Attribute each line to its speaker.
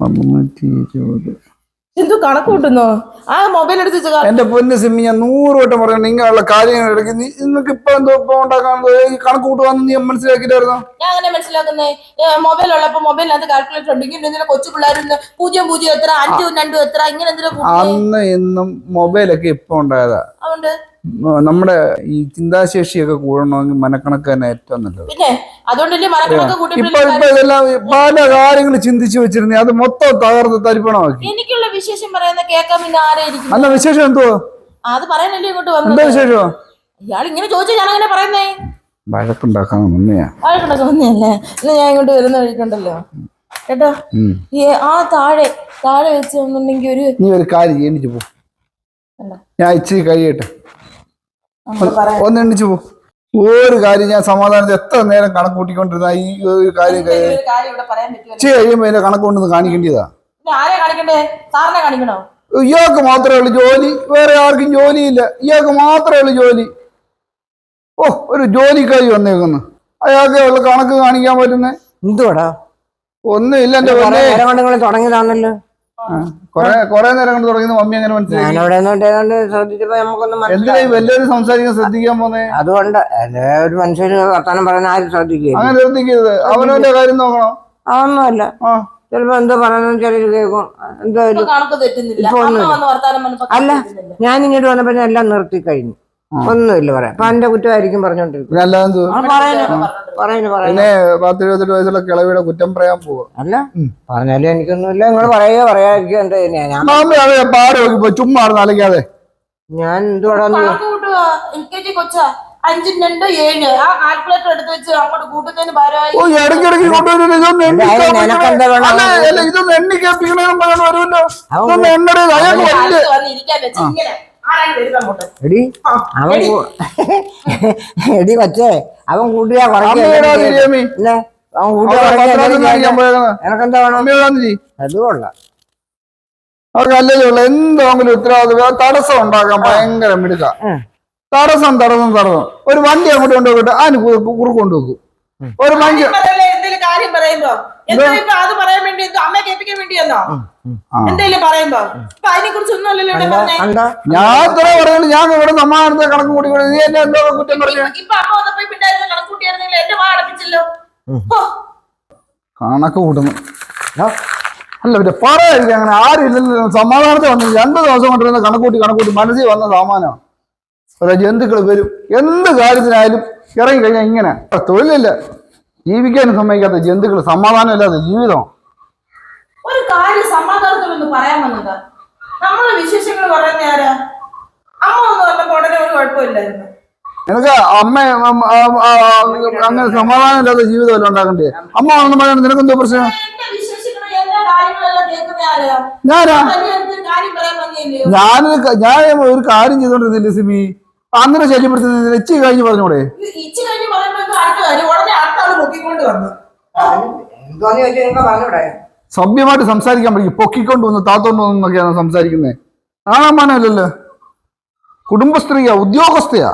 Speaker 1: മുന്നൂറ്റി ഇരുപത്.
Speaker 2: എന്തോ കണക്ക് കൂട്ടുന്നോ? ആ മൊബൈൽ എടുത്ത്
Speaker 1: എന്റെ പൊന്ന് സിമ്മി ഞാൻ നൂറ് വട്ടം പറയണം നിങ്ങളുടെ കാര്യങ്ങൾ ഇടയ്ക്ക് നീ നിനക്ക് ഇപ്പൊ എന്തോ ഇപ്പൊ ഉണ്ടാക്കാൻ ഈ കണക്ക് കൂട്ടുവാന്ന് നീ മനസ്സിലാക്കിയിട്ടായിരുന്നോ?
Speaker 2: ഞാൻ അങ്ങനെ മനസ്സിലാക്കുന്നേ. മൊബൈൽ ഉള്ളപ്പോ മൊബൈലിനകത്ത് കാൽക്കുലേറ്റർ ഉണ്ട്. ഇങ്ങനെ കൊച്ചു പിള്ളേർ പൂജ്യം പൂജ്യം എത്ര അഞ്ചും രണ്ടും എത്ര ഇങ്ങനെ എന്തിനാ കൂട്ടുന്നേ?
Speaker 1: അന്ന് ഇന്നും മൊബൈലൊക്കെ ഇപ്പൊ ഉണ്ടായതാ.
Speaker 2: അതുകൊണ്ട്
Speaker 1: നമ്മുടെ ഈ ചിന്താശേഷിയൊക്കെ കൂടണമെങ്കിൽ മനക്കണക്ക് തന്നെ ഏറ്റവും നല്ലത്. ഇപ്പൊ ഇപ്പൊ ഇതെല്ലാം പല കാര്യങ്ങൾ ചിന്തിച്ചു വെച്ചിരുന്നേ അത് മൊത്തം തകർന്ന് തരിപ്പണമാക്കി.
Speaker 2: എനിക്കുള്ള വിശേഷം പറയുന്ന കേൾക്കാൻ പിന്നെ ആരായിരിക്കും?
Speaker 1: നല്ല വിശേഷം എന്തുവാ?
Speaker 2: അത് പറയാനല്ലേ ഇങ്ങോട്ട്
Speaker 1: എന്താ
Speaker 2: വിശേഷം?
Speaker 1: വിശേഷമോ
Speaker 2: ഇയാൾ ഇങ്ങനെ ചോദിച്ചാൽ ഞാൻ അങ്ങനെ പറയുന്നേ?
Speaker 1: വഴക്കുണ്ടാക്കാൻ മുന്നെയാ
Speaker 2: വഴക്കുണ്ടാക്കാൻ തോന്നിയല്ലേ ഇന്ന് ഞാൻ ഇങ്ങോട്ട് വരുന്ന വഴിക്കുണ്ടല്ലോ. കേട്ടോ? ഈ ആ താഴെ താഴെ വെച്ച് ഒരു
Speaker 1: നീ ഒരു കാര്യം എണീച്ച് പോ? ഞാൻ ഇച്ചിരി കഴിയട്ടെ.
Speaker 2: നമ്മൾ പറയാം
Speaker 1: ഒന്ന് പോ. ഒരു കാര്യം ഞാൻ സമാധാനത്തിൽ എത്ര നേരം കണക്ക് കൂട്ടിക്കൊണ്ടിരുന്ന ഈ ഒരു കാര്യം ചെയ്യുമ്പോ
Speaker 2: ഒരു കാര്യം ഇവിടെ പറയാൻ പറ്റുമല്ലോ.
Speaker 1: ഇച്ചിരി കഴിയുമ്പോ അതിന്റെ കണക്ക് കൊണ്ടൊന്ന് കാണിക്കേണ്ടതാ ഇയാൾക്ക് മാത്രമേ ഉള്ളൂ ജോലി. വേറെ ആർക്കും ജോലിയില്ല. ഇയാൾക്ക് മാത്രമേ ഉള്ളൂ ജോലി. ഓ ഒരു ജോലിക്കാരി വന്നേക്കുന്നു. അയാൾക്ക് ഉള്ള കണക്ക് കാണിക്കാൻ പറ്റുന്നേ?
Speaker 3: എന്തുവാടാ?
Speaker 1: ഒന്നുമില്ല എന്റെ
Speaker 3: തുടങ്ങിയതാണല്ലോ.
Speaker 1: കൊറേ കൊറേ നേരം കൊണ്ട് തുടങ്ങി മമ്മി അങ്ങനെ മനസ്സിലായി ഈ സംസാരിക്കാൻ ശ്രദ്ധിക്കാൻ പോന്നേ?
Speaker 3: അതുകൊണ്ട് ഒരു മനുഷ്യന് വർത്താനം പറയുന്ന ആരും ശ്രദ്ധിക്കുക
Speaker 1: അങ്ങനെ ശ്രദ്ധിക്കരുത്. അവനവന്റെ കാര്യം നോക്കണം?
Speaker 3: അതൊന്നുമല്ല ചിലപ്പോ എന്തോ പറയുന്നത് ചിലർ കേൾക്കും. എന്തോ അല്ല. ഞാൻ ഇങ്ങോട്ട് വന്നപ്പോ എല്ലാം നിർത്തി കഴിഞ്ഞു. ഒന്നുമില്ല പറയാം അപ്പൊ എന്റെ കുറ്റമായിരിക്കും പറഞ്ഞോണ്ടിരിക്കും
Speaker 1: പിന്നെ പത്ത് ഇരുപത്തെട്ട് വയസ്സുള്ള കിളവിയുടെ കുറ്റം പറയാൻ പോവുക
Speaker 3: അല്ല പറഞ്ഞാലും എനിക്കൊന്നുമില്ല. നിങ്ങൾ പറയുക
Speaker 1: നോക്കിപ്പോ ചുമ്മാ
Speaker 3: ഞാൻ എന്തുവാടാ
Speaker 2: അഞ്ചും രണ്ട് ഏഴ്. ആ കാൽക്കുലേറ്റർ എടുത്ത് വെച്ച് അങ്ങോട്ട് കൂട്ടുന്നതിന് ഭാരമായി
Speaker 1: ഇതൊന്നും എണ്ണി
Speaker 3: എടി അവൻ
Speaker 2: എടി.
Speaker 3: കൊച്ചേ അവൻ കൂട്ടിയാ അവൻ കൂട്ടിയാ എനക്കെന്താ വേണം? അത് കൊള്ളാം.
Speaker 1: അവർക്ക് അല്ലല്ലോ ഉള്ള എന്തെങ്കിലും ഉത്തരവാദിത്വം. തടസ്സം ഉണ്ടാക്കാൻ ഭയങ്കര മിടുക്ക. തടസ്സം തടസ്സം തടസ്സം. ഒരു വണ്ടി അങ്ങോട്ട് കൊണ്ടുപോയിട്ട് അതിന് കുറുക്ക് വെക്കും ഒരു മനുഷ്യ
Speaker 2: അത് പറയാൻ വേണ്ടി എന്തോ അമ്മയെ കേൾപ്പിക്കാൻ വേണ്ടിയെന്നോ?
Speaker 1: ആ.
Speaker 2: എന്തേലും പറയുമ്പോ? അപ്പൊ അതിനെ കുറിച്ച് ഒന്നുമല്ലല്ലോ ഇവിടെ പറഞ്ഞേ.
Speaker 3: കണ്ടാ
Speaker 1: ഞാൻ ഇത്ര പറയുന്നത് ഞാൻ ഇവിടെ കണക്ക് കൂടി കൊടുത്തു. നീ എന്നെ എന്തോ കുറ്റം പറഞ്ഞു?
Speaker 2: ഇപ്പൊ അമ്മ വന്നപ്പോ പിന്നെ ആയിരുന്നു കണക്കൂട്ടിയായിരുന്നെങ്കിൽ എന്റെ വാ അടപ്പിച്ചല്ലോ. ഹോ,
Speaker 1: കണക്ക് കൂട്ടുന്നു. അല്ല പിന്നെ പറയാതിരിക്കും അങ്ങനെ ആരും ഇല്ലല്ലോ. സമാധാനത്തെ വന്നു രണ്ട് ദിവസം കൊണ്ടിരുന്ന കണക്കൂട്ടി കണക്കൂട്ടി മനസ്സിൽ വന്ന സമാനമാണ് ഓരോ ജന്തുക്കൾ വരും. എന്ത് കാര്യത്തിനായാലും ഇറങ്ങി കഴിഞ്ഞാൽ ഇങ്ങനെ. തൊഴിലില്ല. ജീവിക്കാനും സമ്മതിക്കാത്ത ജന്തുക്കൾ സമാധാനമില്ലാത്ത ജീവിതം.
Speaker 2: ഒരു കാര്യം സമാധാനത്തിലൊന്ന് പറയാൻ വന്നത്. നമ്മളെ വിശേഷങ്ങൾ പറയുന്ന ആരാ? അമ്മ ഒന്ന് പറഞ്ഞപ്പോ ഉടനെ ഒരു കുഴപ്പമില്ലായിരുന്നു.
Speaker 1: നിനക്ക് അമ്മ അങ്ങനെ സമാധാനമില്ലാത്ത ജീവിതമല്ല ഉണ്ടാക്കണ്ടേ? അമ്മ ഒന്നും നിനക്ക് എന്തോ പ്രശ്നം? ഞാനാ? ഞാൻ ഞാൻ ഒരു കാര്യം ചെയ്തോണ്ടിരുന്നില്ല സിമി? അന്നേരം ശല്യപ്പെടുത്തുന്നത് ഇച്ചി കഴിഞ്ഞ് പറഞ്ഞൂടെ
Speaker 2: ഇച്ചു കഴിഞ്ഞ് പറയുമ്പോ എന്തോ അടുത്ത കാര്യം ഉടനെ അടുത്ത ആൾ പൊക്കിക്കൊണ്ട് വന്നു
Speaker 3: എന്തോന്ന് ചോദിച്ചാ നിങ്ങൾക്ക് പറഞ്ഞൂടെ
Speaker 1: സഭ്യമായിട്ട് സംസാരിക്കാൻ പറ്റും. പൊക്കിക്കൊണ്ട് വന്ന് താത്തോണ്ട് വന്നൊക്കെയാണ് സംസാരിക്കുന്നത് ആണാമാനല്ലോ കുടുംബസ്ത്രീയാ ഉദ്യോഗസ്ഥയാ.